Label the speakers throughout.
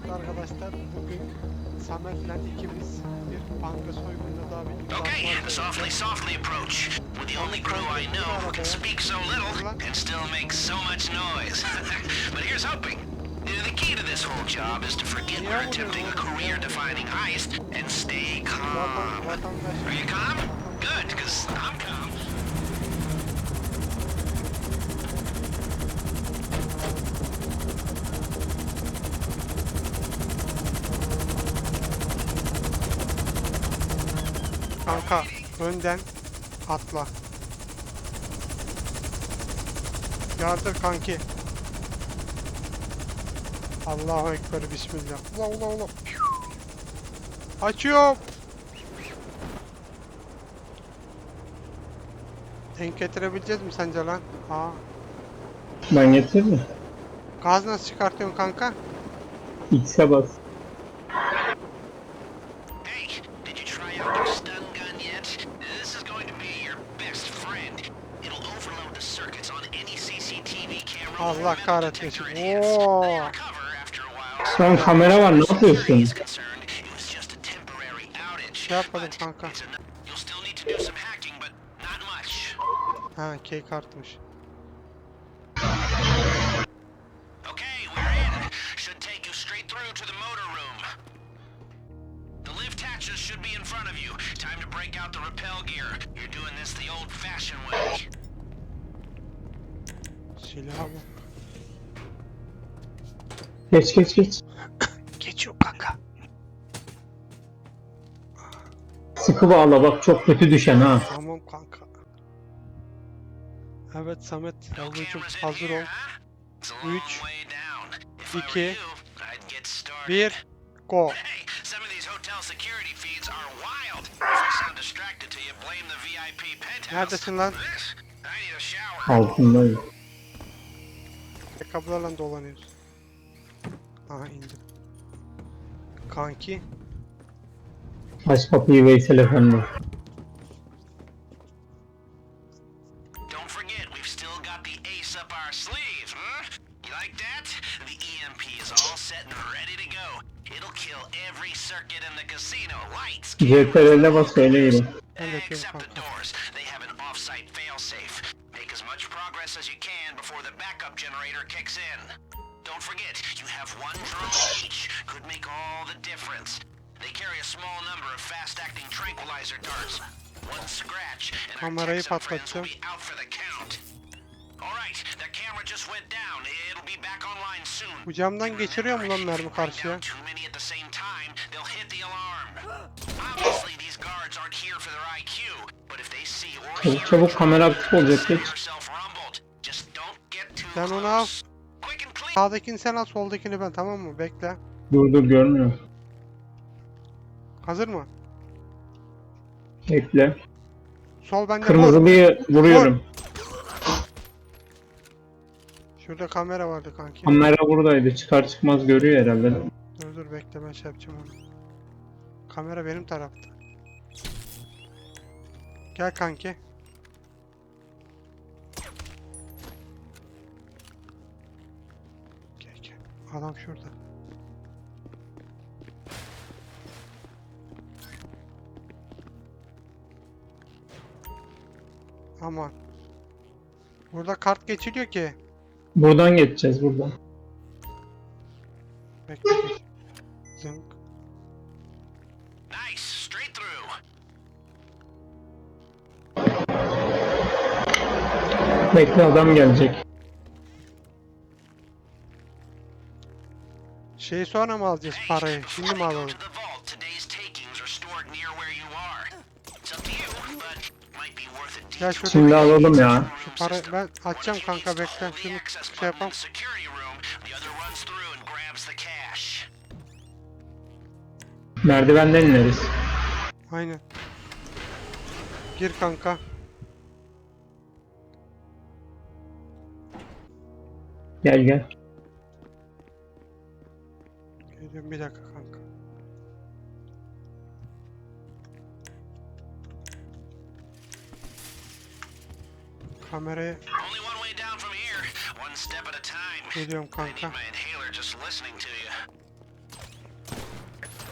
Speaker 1: Evet arkadaşlar bugün Samet'le ikimiz bir banka soygununda daha bir
Speaker 2: Okay, softly, softly approach. We're the only crew I know who can speak so little and still make so much noise. but here's hoping. The key to this whole job is to forget we're attempting a career-defining heist and stay calm. Are you calm?
Speaker 1: Kanka önden atla. Yardır kanki. Allahu Ekber Bismillah. Ula ula ula. Açıyorum. Denk getirebileceğiz mi sence lan? Aa.
Speaker 3: Ben getirdim.
Speaker 1: Gaz nasıl çıkartıyorsun kanka?
Speaker 3: X'e bas.
Speaker 2: Hey, did you try out your stun gun yet? This is going to be your best friend. It'll overload the circuits on any CCTV camera.
Speaker 1: Allah kahretmesin. Oo.
Speaker 3: An kamera var ne yapıyorsun?
Speaker 1: Şey yapmadım kanka. Ha key kartmış.
Speaker 2: Okay, we're in. Should take you straight through to the motor room. The lift hatches should be in front of you. Time to break out the rappel gear. You're doing this the old-fashioned way.
Speaker 1: Silah bu.
Speaker 3: Geç geç geç.
Speaker 1: Geçiyor kanka.
Speaker 3: Sıkı bağla bak çok kötü düşen ha.
Speaker 1: Tamam kanka. Evet Samet
Speaker 2: in
Speaker 1: hazır ol.
Speaker 2: huh? It's a long
Speaker 1: Üç,
Speaker 2: way down. If I were
Speaker 1: iki,
Speaker 2: you, I'd get started.
Speaker 1: 1 Go.
Speaker 2: Hey, some of these hotel security feeds are wild. If I sound distracted to you, blame the VIP penthouse.
Speaker 1: Neredesin lan?
Speaker 2: This, I need a shower.
Speaker 3: Altındayım.
Speaker 1: Ayakkabılarla dolanıyoruz. Aha indim. Kanki.
Speaker 3: Aç kapıyı Veysel Efendi.
Speaker 2: Still got the ace up our sleeve, huh? You like that? The EMP is all set and ready to go. It'll kill every circuit in the casino. Lights,
Speaker 3: CTRL'e bas öyle yürü.
Speaker 1: Ben de yapıyorum
Speaker 2: except the doors. They have an off-site failsafe. Make as much progress as you can before the backup generator kicks in. Don't forget, you have one drone each. Could make all the difference. They carry a small number of fast-acting tranquilizer darts. One scratch, and our
Speaker 1: Kamerayı
Speaker 2: Texan friends will
Speaker 1: patlatacağım.
Speaker 2: be out for the count.
Speaker 1: Bu camdan geçiriyor mu lan mermi karşıya?
Speaker 2: down too many at the same time, they'll hit the alarm. Obviously, these guards aren't here for their IQ, but if they see or
Speaker 3: Çabuk kamera aktif olacak
Speaker 2: too
Speaker 1: Sen onu al. Sağdakini sen al soldakini ben tamam mı? Bekle.
Speaker 3: Dur dur görmüyor.
Speaker 1: Hazır mı?
Speaker 3: Bekle.
Speaker 1: Sol bende vur.
Speaker 3: Kırmızılıyı vuruyorum.
Speaker 1: Şurada kamera vardı kanki.
Speaker 3: Kamera buradaydı. Çıkar çıkmaz görüyor herhalde.
Speaker 1: Dur dur bekle ben şey yapacağım onu. Kamera benim tarafta. Gel kanki. Gel gel. Adam şurada. Aman. Burada kart geçiliyor ki.
Speaker 3: Buradan geçeceğiz buradan.
Speaker 1: Bekle. Zınk.
Speaker 2: Nice, straight through.
Speaker 3: Bekle adam gelecek.
Speaker 1: Şeyi sonra mı alacağız parayı? Şimdi mi alalım?
Speaker 3: Şimdi alalım ya.
Speaker 1: Şu para ben açacağım kanka bekle. Şunu şey
Speaker 2: cash.
Speaker 3: Merdivenden ineriz.
Speaker 1: Aynen. Gir kanka.
Speaker 3: Gel gel.
Speaker 1: Geliyorum bir dakika
Speaker 2: time.
Speaker 1: geliyorum
Speaker 2: I need
Speaker 1: kanka.
Speaker 2: my inhaler just listening to you.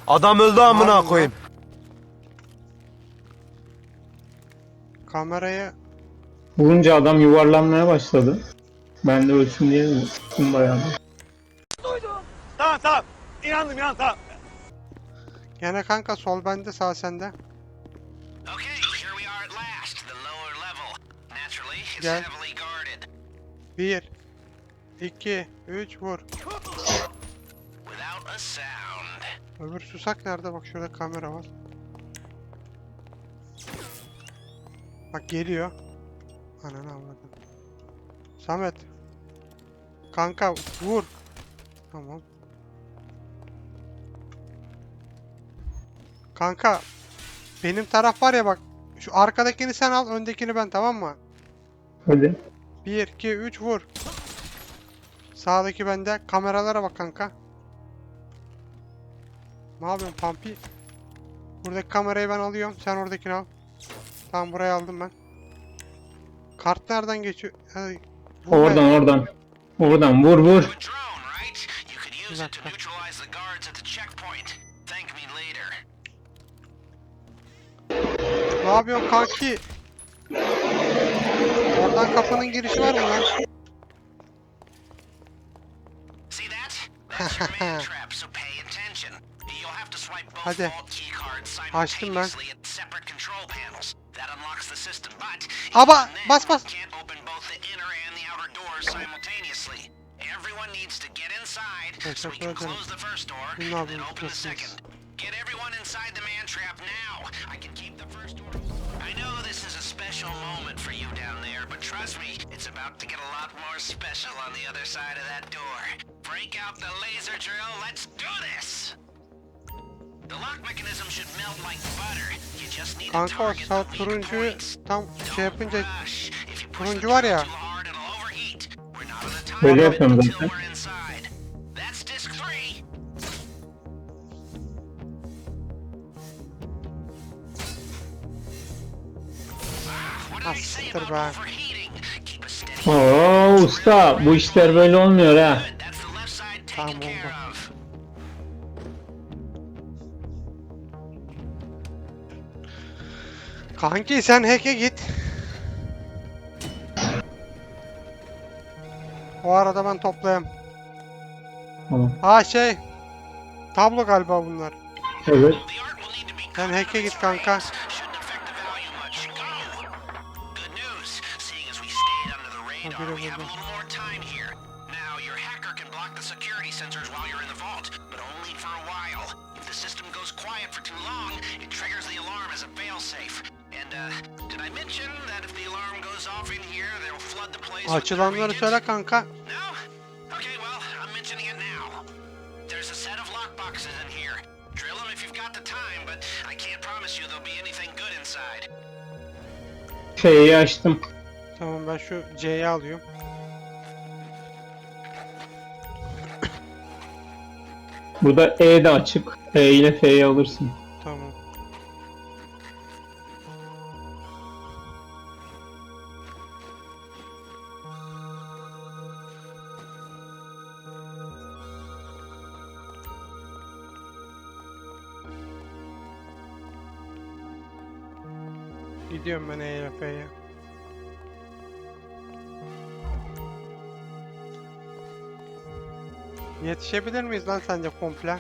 Speaker 4: Adam öldü amına koyayım.
Speaker 1: Kamerayı
Speaker 3: Vurunca adam yuvarlanmaya başladı. Ben de ölsün diye? Tuttum bayağı.
Speaker 4: Tamam tamam. İnandım inandım tamam.
Speaker 1: gene kanka sol bende sağ sende. Gel. 1 2 3 vur. Öbür susak nerede? Bak şurada kamera var. Bak geliyor. Ananı avradım. Samet. Kanka vur. Tamam. Kanka. Benim taraf var ya bak. Şu arkadakini sen al, öndekini ben tamam mı?
Speaker 3: Hadi.
Speaker 1: 1 2 3 vur. Sağdaki bende. Kameralara bak kanka. Ne yapıyorsun Pampi? Buradaki kamerayı ben alıyorum. Sen oradakini al. Tamam burayı aldım ben. Kart nereden geçiyor? Hadi, vur be.
Speaker 3: Oradan oradan. Oradan vur vur.
Speaker 2: To
Speaker 1: dakika.
Speaker 2: neutralize the guards at the checkpoint. Thank me later.
Speaker 1: Ne yapıyorsun kanki? Oradan kapının girişi var mı lan? Hadi. Açtım ben. Aba, bas, bas. Teşekkür ederim. Ne
Speaker 2: and then
Speaker 1: yapıyorsun,
Speaker 2: open the
Speaker 1: kızsınız?
Speaker 2: second. Get everyone inside the man trap now. I can special moment for you down there, but trust me, it's about to get a lot more special on the other side of that door. Break out the laser drill. Let's do this. The lock mechanism should melt like butter. You just need to
Speaker 1: Kanka o
Speaker 2: target
Speaker 1: sağ
Speaker 2: the weak
Speaker 1: turuncuyu
Speaker 2: points.
Speaker 1: tam şey
Speaker 2: Don't
Speaker 1: yapınca
Speaker 2: rush. If you push the
Speaker 1: turuncu var ya.
Speaker 2: drill too a steady
Speaker 3: Oo usta bu işler böyle olmuyor ha.
Speaker 1: Tamam, oldu. Kanki sen hack'e git. O arada ben toplayayım.
Speaker 3: Tamam.
Speaker 1: Ha şey. Tablo galiba bunlar.
Speaker 3: Evet.
Speaker 1: Sen hack'e git kanka.
Speaker 2: The radar,
Speaker 1: biri
Speaker 2: we have a little more time here. Now, your hacker can block the security sensors while you're in the vault, but only for a while. If the system goes quiet for too long, it triggers the alarm as a failsafe. And, uh, did I mention that if the alarm goes off in here, they'll flood the place with their
Speaker 1: Açılanları
Speaker 2: agents?
Speaker 1: söyle kanka.
Speaker 2: No? Okay, well, I'm mentioning it now. There's a set of lockboxes in here. Drill them if you've got the time, but I can't promise you there'll be anything good inside.
Speaker 3: Şeyi açtım.
Speaker 1: Tamam ben şu C'yi alıyorum.
Speaker 3: Burada E de açık. E ile F'yi alırsın.
Speaker 1: Tamam. Gidiyorum ben ERF'ye. Yetişebilir miyiz lan sence komple?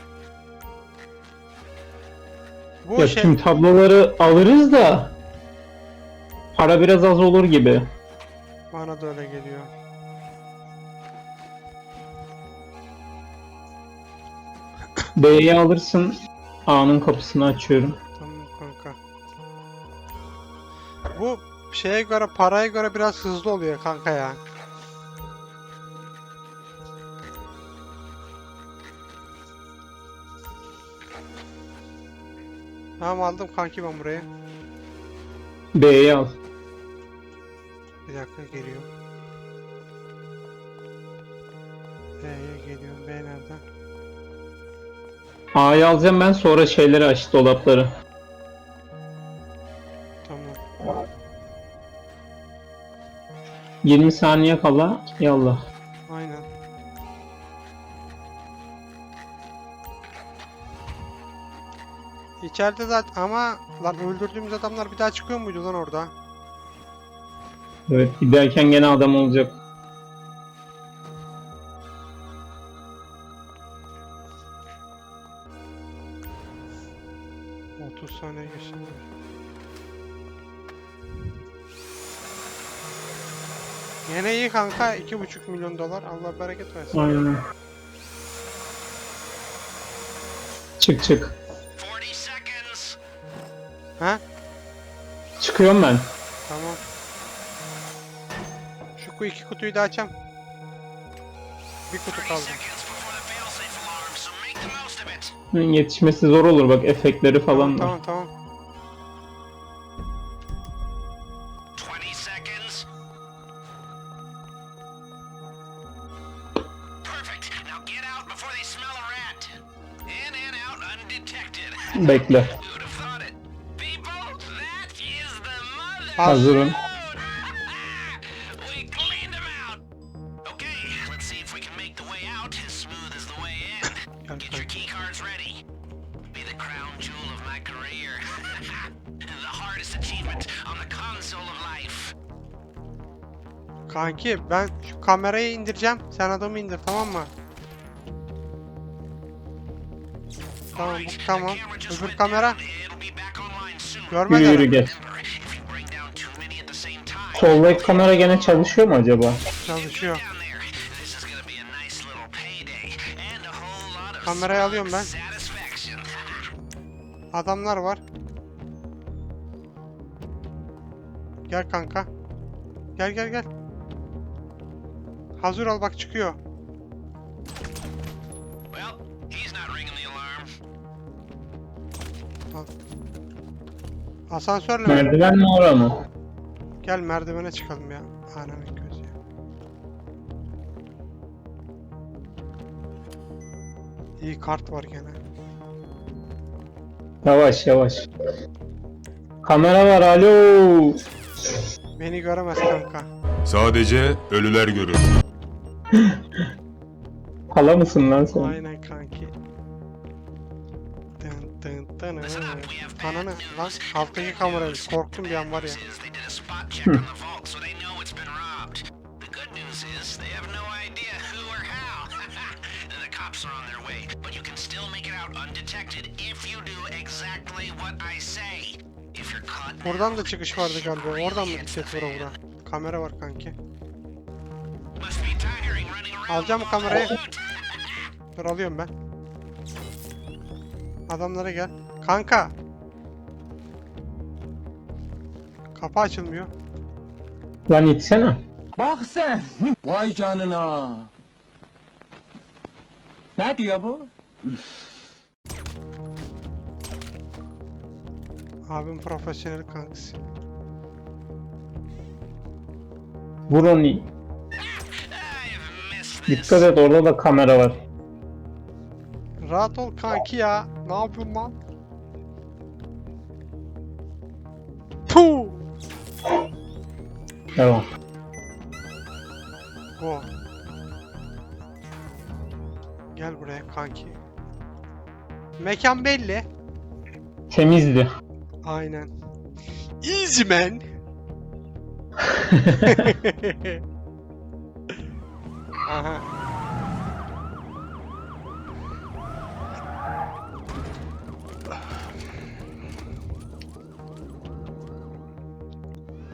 Speaker 1: Bu
Speaker 3: Ya
Speaker 1: şey...
Speaker 3: tüm tabloları alırız da para biraz az olur gibi.
Speaker 1: Bana da öyle geliyor.
Speaker 3: B'yi alırsın. A'nın kapısını açıyorum.
Speaker 1: Tamam kanka. Bu şeye göre paraya göre biraz hızlı oluyor kanka ya. Tamam aldım kanki ben burayı.
Speaker 3: B'yi al.
Speaker 1: Bir dakika geliyor. B'ye geliyor. B nerede?
Speaker 3: A'yı alacağım ben sonra şeyleri aç dolapları.
Speaker 1: Tamam.
Speaker 3: 20 saniye kala yallah.
Speaker 1: İçeride zaten ama lan öldürdüğümüz adamlar bir daha çıkıyor muydu lan orada?
Speaker 3: Evet giderken gene adam olacak.
Speaker 1: 30 saniye geçti. Yine iyi kanka 2,5 milyon dolar Allah bereket versin.
Speaker 3: Aynen. Çık çık.
Speaker 2: 40 seconds.
Speaker 1: Ha?
Speaker 3: Çıkıyorum ben.
Speaker 1: Tamam. Şu iki kutuyu da açam. Bir kutu
Speaker 2: 30
Speaker 1: kaldı.
Speaker 3: Yetişmesi zor olur bak efektleri falan
Speaker 1: Tamam
Speaker 3: var.
Speaker 1: tamam.
Speaker 2: 20 seconds.
Speaker 3: Hazırım.
Speaker 2: we cleaned them out. Okay, let's see if we can make the way out as smooth as the way in.
Speaker 1: Gel
Speaker 2: Get your
Speaker 1: kanka.
Speaker 2: key cards ready. Be the crown jewel of my career. the hardest achievement on the console of life.
Speaker 1: Kanki ben şu kamerayı indireceğim. Sen adamı indir tamam mı? Tamam bu tamam. Öbür kamera görmeden.
Speaker 3: Yürü yürü geç. Soldaki kamera gene çalışıyor mu acaba?
Speaker 1: Çalışıyor. Kamerayı alıyorum ben. Adamlar var. Gel kanka. Gel gel gel. Hazır ol bak çıkıyor. Asansörle?
Speaker 3: Merdiven mi ora mı?
Speaker 1: Gel merdivene çıkalım ya. Ananın gözü. ya. İyi kart var gene.
Speaker 3: Yavaş yavaş. Kamera var alo.
Speaker 1: Beni göremez kanka.
Speaker 5: Sadece ölüler görür.
Speaker 3: Hala mısın lan sen?
Speaker 1: Aynen kanki. Dın dın dın Ananı lan alttaki kamerayı korktum bir an var ya. Buradan da çıkış vardı galiba. Oradan mı gideceğiz vura vura? Kamera var kanki. Alacağım kamerayı? Dur alıyorum ben. Adamlara gel. Kanka. Kapı açılmıyor.
Speaker 3: Lan itsene.
Speaker 6: Bak sen. Vay canına. Ne diyor bu?
Speaker 1: Abim profesyonel kankası.
Speaker 3: Vur onu. Dikkat et orada da kamera var.
Speaker 1: Rahat ol kanki ya. Ne yapıyorsun lan?
Speaker 3: Devam.
Speaker 1: Go. Gel buraya kanki. Mekan belli.
Speaker 3: Temizdi.
Speaker 1: Aynen. Easy man. Aha.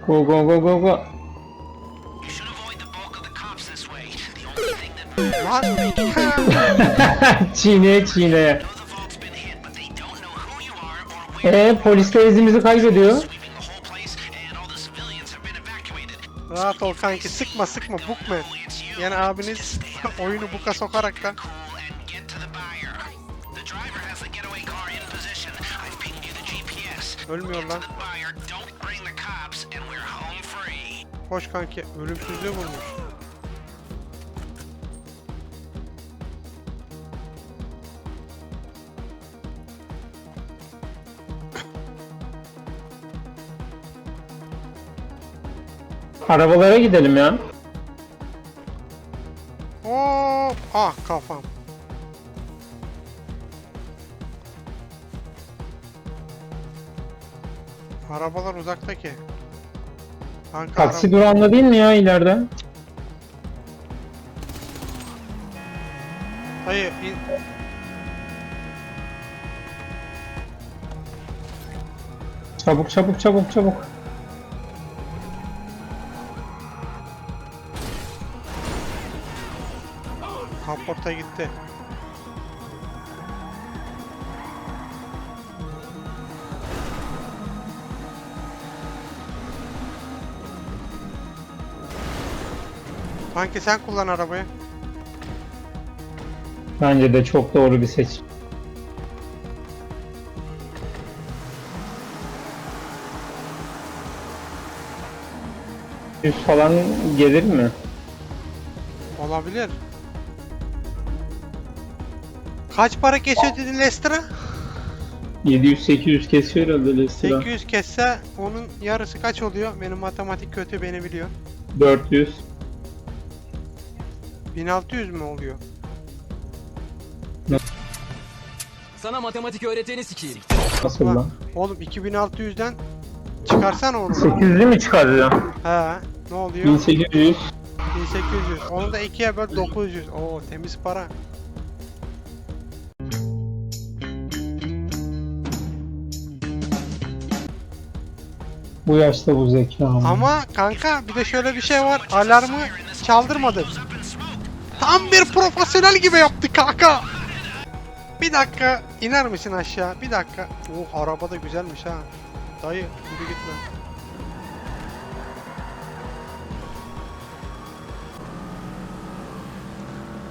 Speaker 3: Go go go go go.
Speaker 2: Are or where.
Speaker 3: Eee polisler izimizi kaybediyor.
Speaker 1: Rahat ol kanki. Sıkma sıkma.
Speaker 2: You.
Speaker 1: Yani abiniz oyunu buka sokarak da
Speaker 2: Cool and get to the buyer.
Speaker 3: Arabalara gidelim ya.
Speaker 1: Hop! Ah kafam. Arabalar uzaktaki. Kanka
Speaker 3: Taksi
Speaker 1: araba-
Speaker 3: durağında değil mi ya ileride?
Speaker 1: Hayır. in-
Speaker 3: Çabuk çabuk çabuk çabuk.
Speaker 1: Kaporta gitti. Kanki sen kullan arabayı.
Speaker 3: Bence de çok doğru bir seçim. Yüz falan gelir mi?
Speaker 1: Olabilir. Kaç para kesiyor dedin Leicester'a?
Speaker 3: 700-800 kesiyor herhalde Leicester.
Speaker 1: 800 kesse onun yarısı kaç oluyor? Benim matematik kötü beni biliyor.
Speaker 3: 400.
Speaker 1: 1600 mü oluyor?
Speaker 6: Sana matematik öğreteni sikeyim.
Speaker 3: Nasıl lan?
Speaker 1: Oğlum 2600'den çıkarsana onu.
Speaker 3: 800'ü mü çıkaracağım?
Speaker 1: He, ne oluyor?
Speaker 3: 1800.
Speaker 1: 1800. Onu da ikiye böl 900. Oo temiz para.
Speaker 3: Bu yaşta bu zeka. ama.
Speaker 1: Ama kanka bir de şöyle bir şey var. Alarmı çaldırmadı. Tam bir profesyonel gibi yaptı kanka. Bir dakika iner misin aşağı? Bir dakika. Oh araba da güzelmiş ha. Dayı yürü gitme.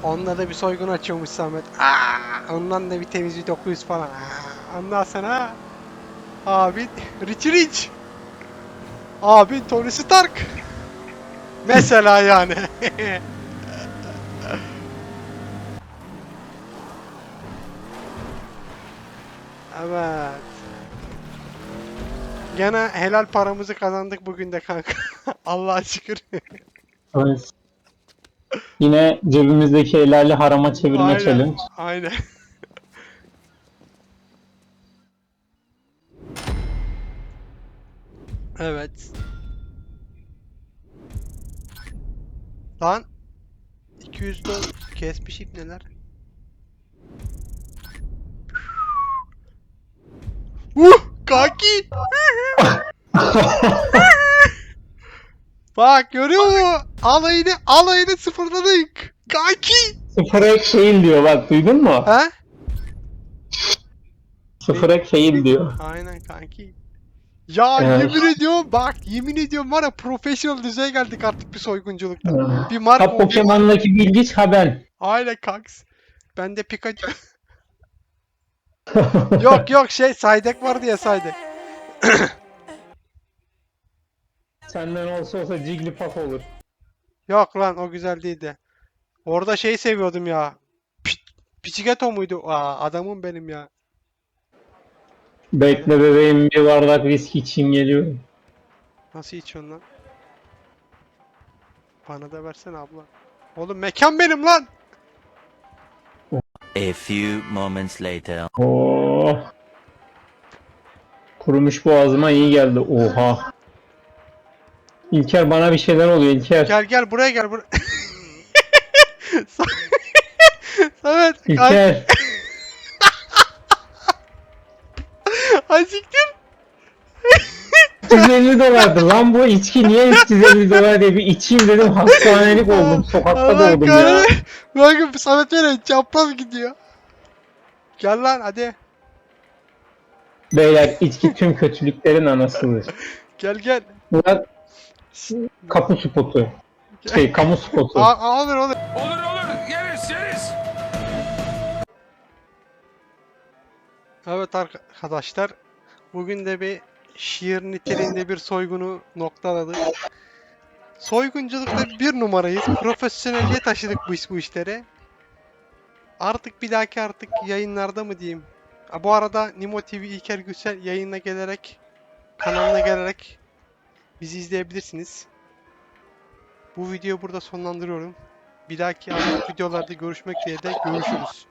Speaker 1: Onunla da bir soygun açıyormuş Samet. Aa, ondan da bir temiz bir 900 falan. Aa, ondan sonra abi Rich Rich. Abi Tony Stark. Mesela yani. evet. Gene helal paramızı kazandık bugün de kanka. Allah'a şükür.
Speaker 3: Yine cebimizdeki helali harama çevirme
Speaker 1: Aynen.
Speaker 3: challenge.
Speaker 1: Aynen. Evet. Lan 200 dolar kesmiş ipneler. Uh kanki. Bak görüyor musun? Alayını alayını sıfırladık. Kanki.
Speaker 3: Sıfır ek fail diyor bak duydun mu?
Speaker 1: He?
Speaker 3: Sıfır ek fail diyor.
Speaker 1: Aynen kanki. Ya
Speaker 3: Evet.
Speaker 1: yemin ediyorum bak yemin ediyorum var ya profesyonel düzeye geldik artık bir soygunculukta. Bir marka
Speaker 3: Ha Pokemon'daki bilgiç ha ben.
Speaker 1: Aynen kanks. Bende Pikachu. yok yok şey Saydek vardı ya Saydek.
Speaker 3: Senden olsa olsa Jigglypuff olur.
Speaker 1: Yok lan o güzel değildi. Orada şey seviyordum ya. Pi Pichigato muydu? Aa adamım benim ya.
Speaker 3: Bekle bebeğim bir bardak viski için geliyorum.
Speaker 1: Nasıl içiyorsun lan? Bana da versene abla. Oğlum mekan benim lan.
Speaker 7: A few moments later.
Speaker 3: Oh. Kurumuş boğazıma iyi geldi. Oha. İlker bana bir şeyler oluyor İlker.
Speaker 1: Gel gel buraya gel buraya. Samet.
Speaker 3: İlker. 350 dolardı lan bu içki niye 350 dolar diye bir içeyim dedim hastanelik oldum. Sokakta
Speaker 1: Allah
Speaker 3: doğdum ya.
Speaker 1: kahretsin. Bakın Samet böyle çapraz gidiyor. Gel lan hadi.
Speaker 3: Beyler içki tüm kötülüklerin anasıdır.
Speaker 1: Gel gel.
Speaker 3: Bunlar kapı spotu. Şey kamu spotu.
Speaker 1: Aa, alır olur.
Speaker 6: Olur olur yeriz yeriz.
Speaker 1: Evet arkadaşlar. Bugün de bir şiir niteliğinde bir soygunu noktaladık. Soygunculukta bir numarayız. Profesyonelliğe taşıdık bu, iş- bu işleri. Artık bir dahaki artık yayınlarda mı diyeyim. Ha, bu arada Nimo TV İlker Gürsel yayına gelerek kanalına gelerek bizi izleyebilirsiniz. Bu videoyu burada sonlandırıyorum. Bir dahaki videolarda görüşmek dileğiyle görüşürüz.